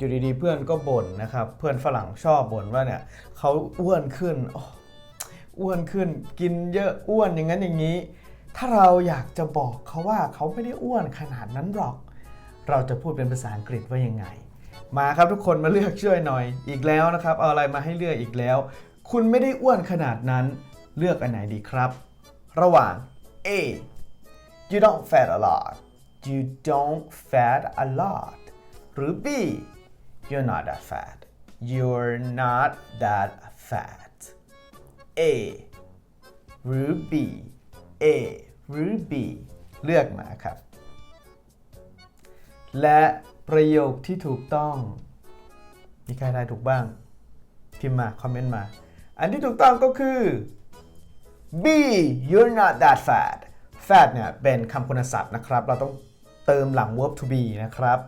อยู่ดีๆเพื่อนก็บ่นนะครับ เพื่อนฝรั่งชอบบ่นว่าเนี่ยเขาอ้วนขึ้นอ้อ้วนขึ้น กินเยอะอ้วนอย่างนั้นอย่างนี้ ถ้าเราอยากจะบอกเขาว่าเขาไม่ได้อ้วนขนาดนั้นหรอก เราจะพูดเป็นภาษาอังกฤษว่ายังไง มาครับทุกคนมาเลือกช่วยหน่อยอีกแล้วนะครับ เอาอะไรมาให้เลือกอีกแล้ว คุณไม่ได้อ้วนขนาดนั้น เลือกอันไหนดีครับ ระหว่าง A you don't fat a lot you don't fat a lot หรือ B you're not that fat you're not that fat A หรือ B A หรือ B เลือกมาครับ และประโยคที่ถูกต้อง มีใครทายถูกบ้าง พิมพ์มา คอมเมนต์มา อันที่ถูกต้องก็คือ B you're not that fat fat เนี่ย เป็นคำคุณศัพท์นะครับ เราต้องเติมหลัง verb to be นะครับ